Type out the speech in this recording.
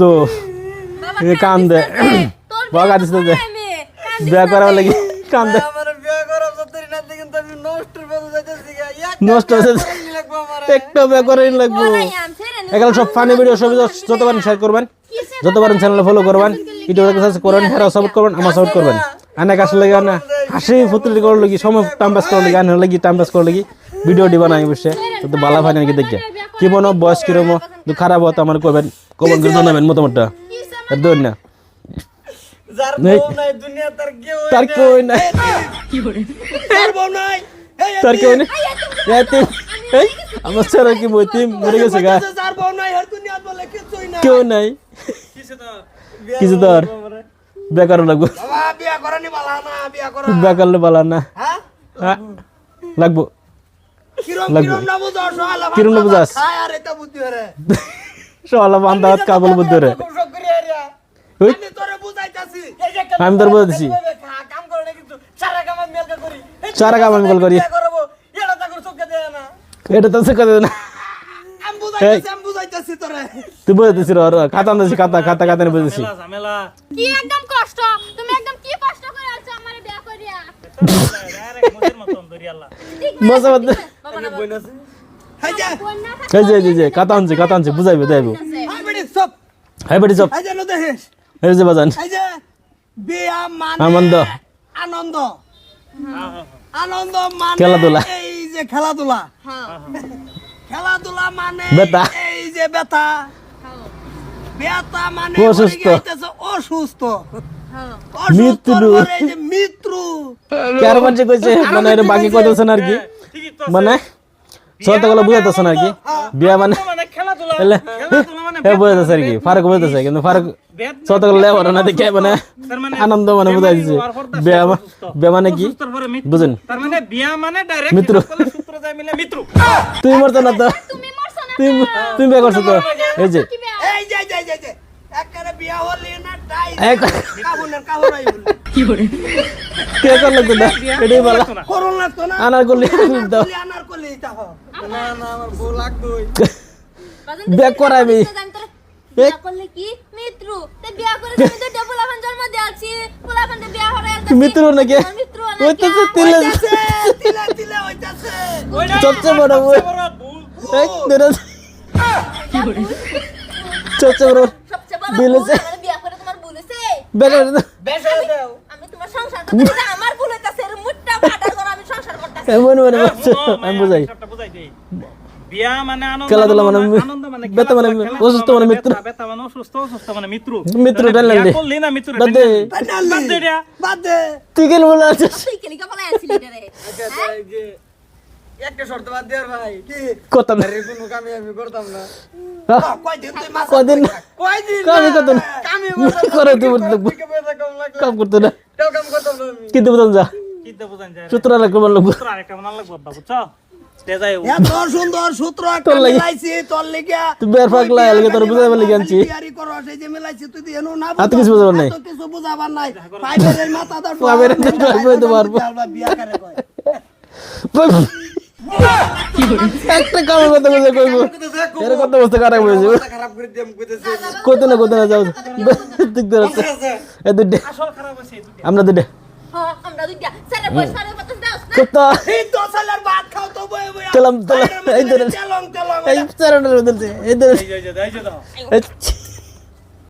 দোস্ত কান্দে। বগা যে বিয়া করার লাগি কান্দে। নষ্ট একটা বিয়া করাই লাগবো এখানে সব ফানি ভিডিও সব যত পারেন শেয়ার করবেন। যত পারেন চ্যানেলে ফলো করবেন। ইউটিউবে সাবস্ক্রাইব করবেন হেরা সাপোর্ট করবেন আমার সাপোর্ট করবেন। অনেক আসলে লাগে না হাসি ফুতুলি করার লাগি সময় টাইম পাস করার লাগি আনার লাগি টাইম পাস করার লাগি। ভিডিও দিবা না বসে তো বালা ভাই নাকি দেখে। কি মনে বয়স কিরম খারাপ হতো আমার করবেন কমন করে জানাবেন মতামতটা আর দৌড় না। যার নেই। নাই তার কেউ কই তার নাই। তার কেউ নেই। আমার স্যার কি বই মরে গেছে গা। না কেউ নাই। কিছু তো আর করব আমারে। বেকার লাগবো। বাবা বিয়া না বেকার বালা না। হ্যাঁ? হ্যাঁ লাগবো। লাগবে। কিরম না বুঝাস? বান্ধা হাত কাবল বুদ্ধ রে খুব শখ করি আরিয়া। ওই। আমি তোরে বুঝাইতাছি আমি তোরে বুঝাইতাছি। খা- কাম করে না কিন্তু সারা কাম আমি মেলকা করি এই সারা কাম আমি মেল করি। বিয়া করব, এটা তাকে চোখে দেয় না এটা তো সে কথা না আমি বুঝাইতাছি আমি বুঝাইতাছি তোরে তুই বুঝতেছি র খাতা খাতা খাতা খাতা বুঝতেছি কি একদম কষ্ট তুমি একদম কি কষ্ট করে আছো আমারে বিয়া করিয়া ডাইরেক্ট মোদের মতন দরিয়ালা মজা এই যে এই যে, খাতা আনছি খাতা আনছি বুঝাইবে দেবো হাই বেটি সব হাই বেটি চপ এই যে বাজান। বিয়া মানে আনন্দ। আনন্দ। আনন্দ মানে খেলাধুলা। এই যে খেলাধুলা। হ্যাঁ খেলাধুলা মানে বেতা। এই যে ব্যথা ব্যথা মানে অসুস্থ। অসুস্থ। হ্যাঁ অসুস্থ মৃত্যু। এই যে মৃত্যু। কার মানুষ কইছে? মানে বাকি কইতেছেন আর কি। ঠিকই তো মানে গুলো বুঝাইতেছেন আর কি বিয়া মানে মানে খেলাধুলা। এলে খেলাধুলা মানে হ্যাঁ বুঝাইতেছে আর কি ফারুক বুঝাইতেছে কিন্তু ফারুক সত্যগুলো লেবার না দেখে মানে মানে আনন্দ মানে বুঝাই দিছে বিয়া মা- বিয়া মানে কি? বুঝেন। মানে মানে মিত্র। তুই মরতো না তো। তুমি মরছো তুমি বিয়া করছ তো। এই যে কি না করল তো এটাই বলা। না। আনার করলি দাও না আমার বউ বিয়া করাবি মিত্র। নাকি? সবচেয়ে বড়। বড় সবচেয়ে বড় বিলেছে। আমি তোমার সংসার আমার ভুল হইতাছে এর মুটটা ফাটা করে আমি করতেছি এমন মানে আমি বুঝাই। হিসাবটা বুঝাই দেই। বিয়া মানে আনন্দ খেলাধুলা মানে মানে মানে অসুস্থ মানে মিত্র। মানে মানে মিত্র। বলে আচ্ছা করতাম না। কামে করতাম না। হ্যাঁ, কদিন কামই না। করে। কাম করতো না। তাও কাম করতাম না আমি। কিন্তু যা। লাগবো। সূত্র আরেকটা বানান লাগবো বুঝছ? এত সুন্দর সূত্র একটা তোর মিলাইছি তোর লিগা তুই বের পাগলা, করো সেই যে মিলাইছি তুই দিয়ে না আর কিছু বুঝাবার নাই। এত কিছু বুঝাবার নাই। পাইবের মাথা দা পাইবের এই মাথা পারব। বিয়া করে কয়। একটা কামের কথা বলছে কইবো। এর কথা বলতে খারাপ হয়েছে খারাপ করে দিম কইতেছে। কত না যাও। দিক ধরে আসল খারাপ হয়েছে আমরা দুটে হ্যাঁ এই তো ভাত খাও তো বই বই তেলাম তেলাম এই ধরে এই মধ্যে এই ধরে